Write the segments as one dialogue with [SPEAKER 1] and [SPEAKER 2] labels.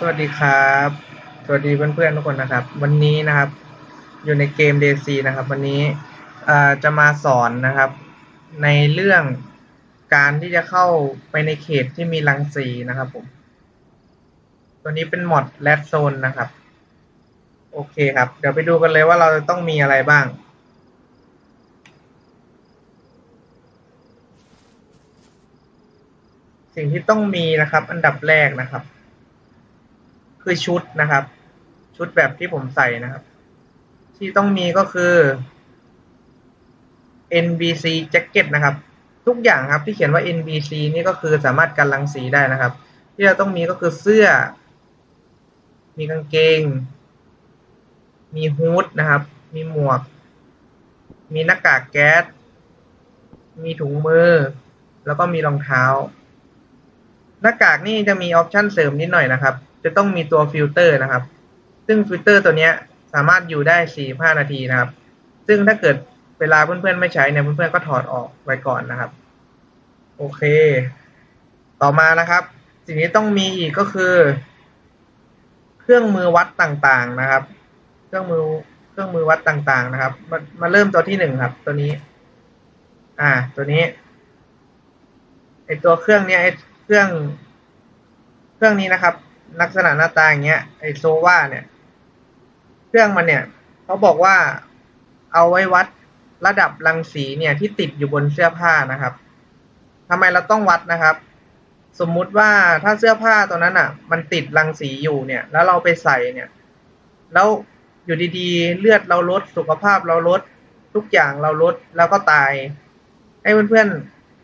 [SPEAKER 1] สวัสดีครับ สวัสดีเพื่อนๆทุกคนนะครับ วันนี้นะครับ อยู่ในเกม DC นะครับ วันนี้จะมาสอนนะครับ ในเรื่องการที่จะเข้าไปในเขตที่มีรังสีนะครับผม ตัวนี้เป็นมอดแรดโซนนะครับ โอเคครับ เดี๋ยวไปดูกันเลยว่าเราจะต้องมีอะไรบ้าง สิ่งที่ต้องมีนะครับ อันดับแรกนะครับ คือชุดนะครับ ชุดแบบที่ผมใส่นะครับ ที่ต้องมีก็คือ NBC jacket นะครับ ทุกอย่างครับที่เขียนว่า NBC นี่ก็คือสามารถกันรังสีได้นะครับ ที่เราต้องมีก็คือเสื้อ มีกางเกง มีฮูดนะครับ มีหมวก มีหน้ากากแก๊ส มีถุงมือ แล้วก็มีรองเท้า หน้ากากนี่จะมีออปชันเสริมนิดหน่อยนะครับ จะต้องมีตัวฟิลเตอร์นะครับ ซึ่งฟิลเตอร์ตัวนี้สามารถอยู่ได้45นาทีนะครับ ซึ่งถ้าเกิดเวลาเพื่อนๆไม่ใช้เนี่ยเพื่อนๆก็ถอดออกไว้ก่อนนะครับ โอเค ต่อมานะครับ สิ่งที่ต้องมีอีกก็คือ เครื่องมือวัดต่างๆนะครับ เครื่องมือเครื่องมือวัดต่างๆนะครับ มามาเริ่มตัวที่หนึ่งครับ ตัวนี้ อ่า ตัวนี้ไอตัวเครื่องเนี้ยไอเครื่อง เครื่องนี้นะครับ ลักษณะหน้าตาอย่างเงี้ยไอโซวาเนี่ย เครื่องมันเนี่ยเขาบอกว่าเอาไว้วัดระดับรังสีเนี่ยที่ติดอยู่บนเสื้อผ้านะครับทำไมเราต้องวัดนะครับ สมมุติว่าถ้าเสื้อผ้าตัวนั้นอะ มันติดรังสีอยู่เนี่ย แล้วเราไปใส่เนี่ย แล้วอยู่ดีๆ เลือดเราลดสุขภาพเราลดทุกอย่างเราลดแล้วก็ตาย ให้เพื่อน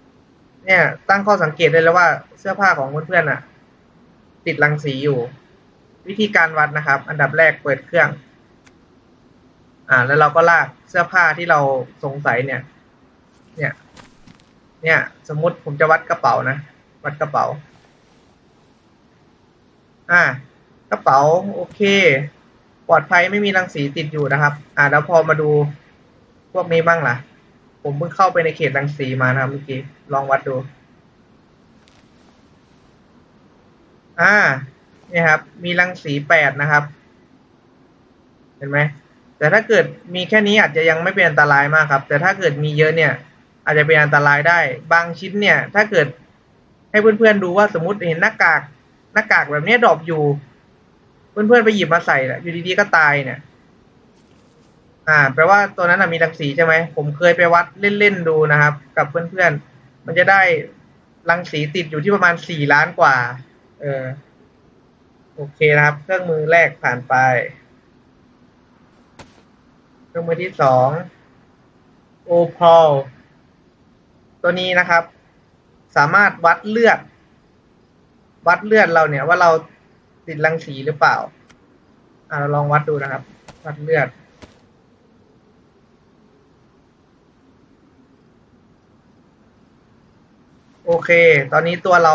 [SPEAKER 1] ๆเนี่ย ตั้งข้อสังเกตได้แล้วว่าเสื้อผ้าของเพื่อนๆอะ ติดรังสีอยู่ วิธีการวัดนะครับ อันดับแรกเปิดเครื่อง อ่า แล้วเราก็ลากเสื้อผ้าที่เราสงสัยเนี่ย เนี่ย เนี่ย สมมติผมจะวัดกระเป๋านะ วัดกระเป๋า อ่า กระเป๋า โอเค ปลอดภัยไม่มีรังสีติดอยู่นะครับ อ่า แล้วพอมาดูพวกนี้บ้างล่ะ ผมเพิ่งเข้าไปในเขตรังสีมานะครับเมื่อกี้ ลองวัดดู อ่าเนี่ยครับ มีรังสีแปดนะครับ เห็นไหมแต่ถ้าเกิดมีแค่นี้อาจจะยังไม่เป็นอันตรายมากครับ แต่ถ้าเกิดมีเยอะเนี่ย อาจจะเป็นอันตรายได้ บางชิ้นเนี่ย ถ้าเกิดให้เพื่อนๆดูว่าสมมติเห็นหน้ากากหน้ากากแบบนี้ดรอปอยู่ เพื่อนๆไปหยิบมาใส่แหละอยู่ดีๆก็ตายเนี่ย อ่า แปลว่าตัวนั้นมีรังสีใช่ไหมผมเคยไปวัดเล่นๆดูนะครับ กับเพื่อนๆมันจะได้รังสีติดอยู่ที่ประมาณสี่ล้านกว่า เออ โอเคนะครับ เครื่องมือแรกผ่านไป เครื่องมือที่สองโอพอลตัวนี้นะครับ สามารถวัดเลือด วัดเลือดเราเนี่ยว่าเราติดรังสีหรือเปล่า อ่าเราลองวัดดูนะครับ วัดเลือดโอเค ตอนนี้ตัวเรา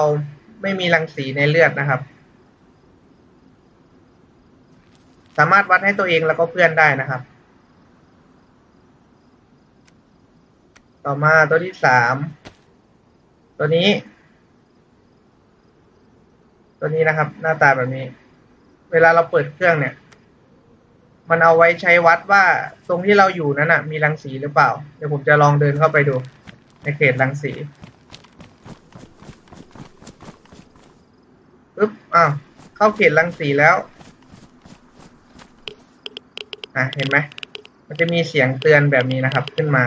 [SPEAKER 1] ไม่มีรังสีในเลือดนะครับ สามารถวัดให้ตัวเองแล้วก็เพื่อนได้นะครับ ต่อมาตัวที่สามตัวนี้ ตัวนี้นะครับ หน้าตาแบบนี้ เวลาเราเปิดเครื่องเนี่ย มันเอาไว้ใช้วัดว่าตรงที่เราอยู่นั้นน่ะมีรังสีหรือเปล่า เดี๋ยวผมจะลองเดินเข้าไปดู ในเขตรังสี ปึ๊บอ้าวเข้าเขตรังสีแล้ว อะเห็นไหมมันจะมีเสียงเตือนแบบนี้นะครับ ขึ้นมา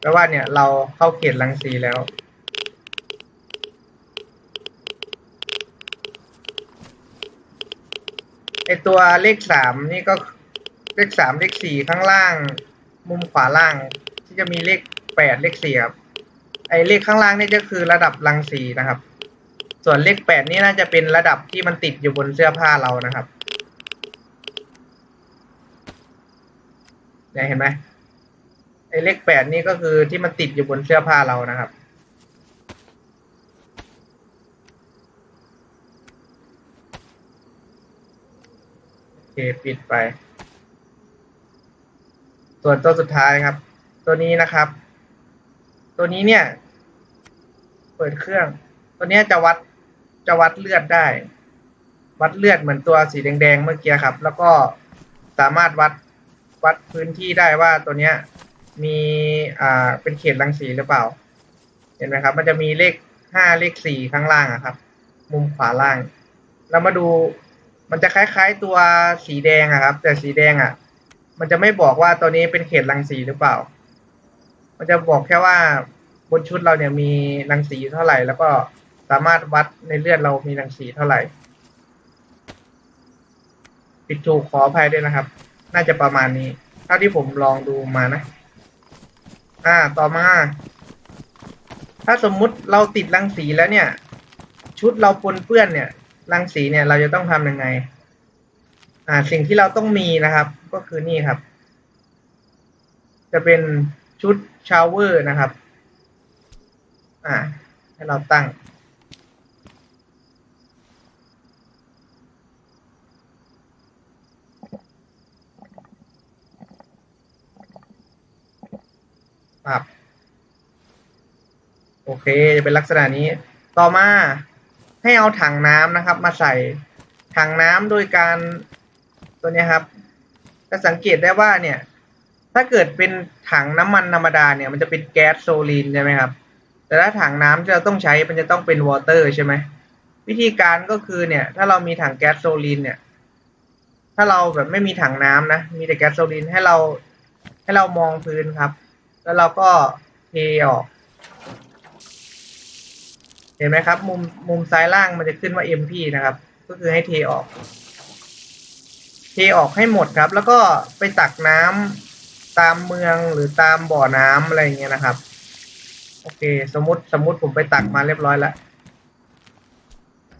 [SPEAKER 1] แปลว่าเนี่ยเราเข้าเขตรังสีแล้ว ไอตัวเลขสามนี่ก็เลขสามเลขสี่ข้างล่าง มุมขวาล่าง ที่จะมีเลขแปดเลขสี่ครับไอเลขข้างล่างนี่ก็คือระดับรังสีนะครับ ส่วนเลขแปดนี่น่าจะเป็นระดับที่มันติดอยู่บนเสื้อผ้าเรานะครับเนี่ยเห็นไหมไอ้เลขแปดนี่ก็คือที่มันติดอยู่บนเสื้อผ้าเรานะครับ โอเคปิดไป ส่วนตัวสุดท้ายครับ ตัวนี้นะครับ ตัวนี้เนี่ย เปิดเครื่อง ตัวเนี้ยจะวัด จะวัดเลือดได้ วัดเลือดเหมือนตัวสีแดงๆเมื่อกี้ครับ แล้วก็สามารถวัดวัดพื้นที่ได้ว่าตัวเนี้ย มีอ่าเป็นเขตรังสีหรือเปล่า เห็นไหมครับ มันจะมีเลขห้าเลขสี่ข้างล่างอะครับ มุมขวาล่าง เรามาดูมันจะคล้ายๆตัวสีแดงอะครับ แต่สีแดงอะมันจะไม่บอกว่าตัวนี้เป็นเขตรังสีหรือเปล่า มันจะบอกแค่ว่าบนชุดเราเนี่ยมีรังสีเท่าไหร่แล้วก็ สามารถวัดในเลือดเรามีรังสีเท่าไหร่ ปิดถูกขออภัยด้วยนะครับ น่าจะประมาณนี้เท่าที่ผมลองดูมานะ อ่า ต่อมา ถ้าสมมุติเราติดรังสีแล้วเนี่ย ชุดเราปนเปื้อนเนี่ย รังสีเนี่ยเราจะต้องทำยังไง อ่า สิ่งที่เราต้องมีนะครับ ก็คือนี่ครับ จะเป็นชุดชาวเวอร์นะครับ อ่าให้เราตั้ง โอเคจะเป็นลักษณะนี้ ต่อมาให้เอาถังน้ำนะครับ มาใส่ถังน้ำโดยการตัวนี้ครับจะสังเกตได้ว่าเนี่ย ถ้าเกิดเป็นถังน้ำมันธรรมดาเนี่ยมันจะเป็นแก๊สโซลีนใช่ไหมครับ แต่ถ้าถังน้ำที่เราต้องใช้มันจะต้องเป็นวอเตอร์ใช่ไหมวิธีการก็คือเนี่ย ถ้าเรามีถังแก๊สโซลีนเนี่ย ถ้าเราแบบไม่มีถังน้ำนะมีแต่แก๊สโซลีนให้เราให้เรามองพื้นครับ แล้วเราก็เทออก เห็นไหมครับ มุมมุมซ้ายล่างมันจะขึ้นว่า MP นะครับ ก็คือให้เทออก เทออกให้หมดครับ แล้วก็ไปตักน้ำตามเมืองหรือตามบ่อน้ำอะไรอย่างเงี้ยนะครับ โอเค สมมติสมมติผมไปตักมาเรียบร้อยแล้ว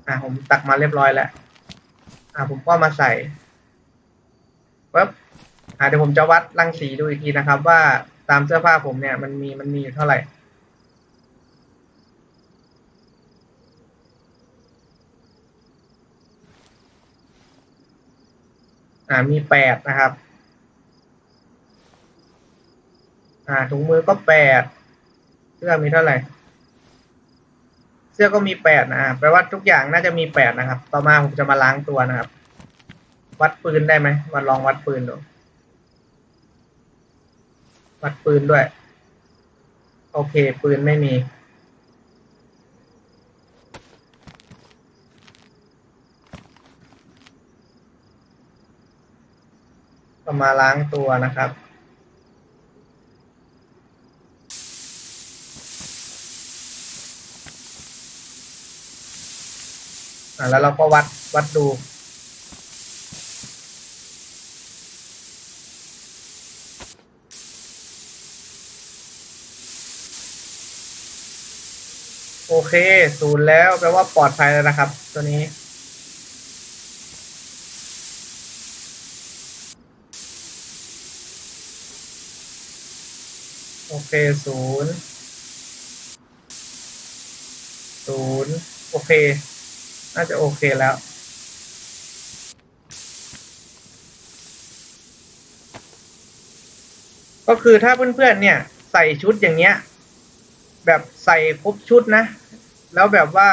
[SPEAKER 1] อ่าผมตักมาเรียบร้อยแล้วอ่าผมก็มาใส่ปึ๊บอ่าเดี๋ยวผมจะวัดรังสีดูอีกทีนะครับ ว่าตามเสื้อผ้าผมเนี่ย มันมีมันมีอยู่เท่าไหร่ อ่ามีแปดนะครับ อ่าถุงมือก็แปดเสื้อมีเท่าไหร่ เสื้อก็มีแปดนะแปลว่าทุกอย่างน่าจะมีแปดนะครับ ต่อมาผมจะมาล้างตัวนะครับ วัดปืนได้ไหมมาลองวัดปืนดูวัดปืนด้วย โอเค ปืนไม่มี มาล้างตัวนะครับ แล้วเราก็วัดวัดดูโอเคศูนย์แล้วแปลว่าปลอดภัยแล้วนะครับ ตัวนี้ โอเคศูนย์ศูนย์โอเค น่าจะโอเคแล้วก็คือถ้าเพื่อนๆ เนี่ย ใส่ชุดอย่างเงี้ย แบบใส่ครบชุดนะ แล้วแบบว่า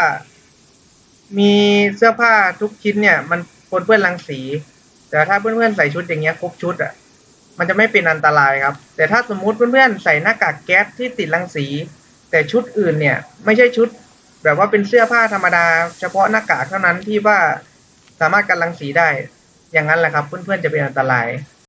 [SPEAKER 1] มีเสื้อผ้าทุกชิ้นเนี่ย มันปนเปื้อนรังสี แต่ถ้าเพื่อนๆ ใส่ชุดอย่างเงี้ยครบชุดอะ มันจะไม่เป็นอันตรายครับ แต่ถ้าสมมุติเพื่อนๆใส่หน้ากากแก๊สที่ติดรังสี แต่ชุดอื่นเนี่ยไม่ใช่ชุด แบบว่าเป็นเสื้อผ้าธรรมดา เฉพาะหน้ากากเท่านั้นที่ว่าสามารถกันรังสีได้ อย่างนั้นแหละครับ เพื่อนๆจะเป็นอันตราย